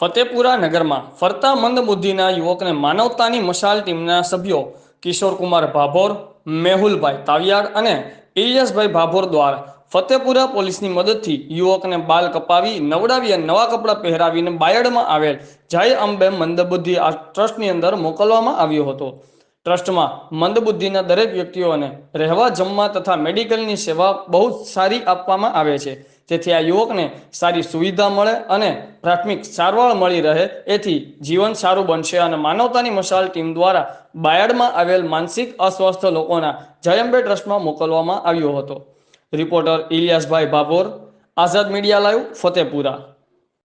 ફતેપુરા નગરમાં ફરતા મંદબુદ્ધિના યુવકને માનવતાની મશાલ ટીમના સભ્યો કિશોરકુમાર ભાભોર, મેહુલભાઈ તાવિયાડ અને ઇલિયાસભાઈ ભાભોર દ્વારા ફતેપુરા પોલીસની મદદથી યુવકને બાલ કપાવી, નવડાવી અને નવા કપડાં પહેરાવીને બાયડમાં આવેલ જય અંબે મંદબુદ્ધિ આ ટ્રસ્ટની અંદર મોકલવામાં આવ્યો હતો. ટ્રસ્ટમાં મંદબુદ્ધિના દરેક વ્યક્તિઓને રહેવા, જમવા તથા મેડિકલની સેવા બહુ સારી આપવામાં આવે છે. જેથી આ યુવકને સારી સુવિધા મળે અને પ્રાથમિક સારવાર મળી રહે, એથી જીવન સારું બનશે. અને માનવતાની મશાલ ટીમ દ્વારા બાયડમાં આવેલ માનસિક અસ્વસ્થ લોકોના જયંબે ટ્રસ્ટમાં મોકલવામાં આવ્યો હતો. રિપોર્ટર ઇલિયાસભાઈ ભાભોર આઝાદ મીડિયા લાઈવ, ફતેપુરા.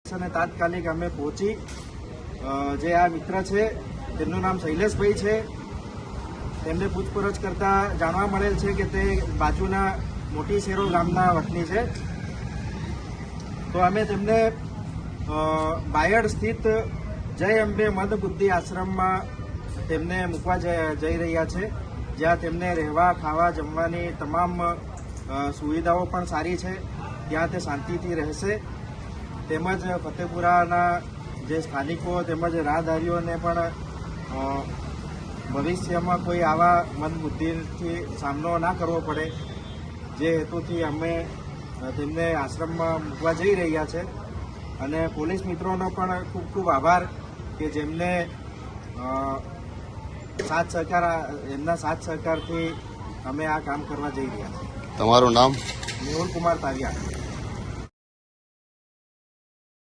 અને તાત્કાલિક અમે પહોંચી જે આ મિત્ર છે, તેમનું નામ શૈલેષભાઈ છે, તેમને પૂછપરછ કરતા જાણવા મળેલ છે કે તે બાજુના મોટી શેરો ગામના વતની છે. તો અમે તેમને બાયડ સ્થિત જય અંબે મદ બુદ્ધિ આશ્રમમાં તેમને મૂકવા જઈ રહ્યા છે. જ્યાં તેમને રહેવા, ખાવા, જમવાની તમામ સુવિધાઓ પણ સારી છે. ત્યાં તે શાંતિથી રહેશે. તેમજ ફતેપુરાના જે સ્થાનિકો, તેમજ રાહદારીઓને પણ ભવિષ્યમાં કોઈ આવા મંદબુદ્ધિથી સામનો ના કરવો પડે. જે હેતુથી અમે તેમને આશ્રમમાં મૂકવા જઈ રહ્યા છે. અને પોલીસ મિત્રોનો પણ ખૂબ ખૂબ આભાર કે જેમને સાથ સહકાર એમના સાથ સહકારથી અમે આ કામ કરવા જઈ રહ્યા છીએ. તમારું નામ? મેહુલ કુમાર તાવિયા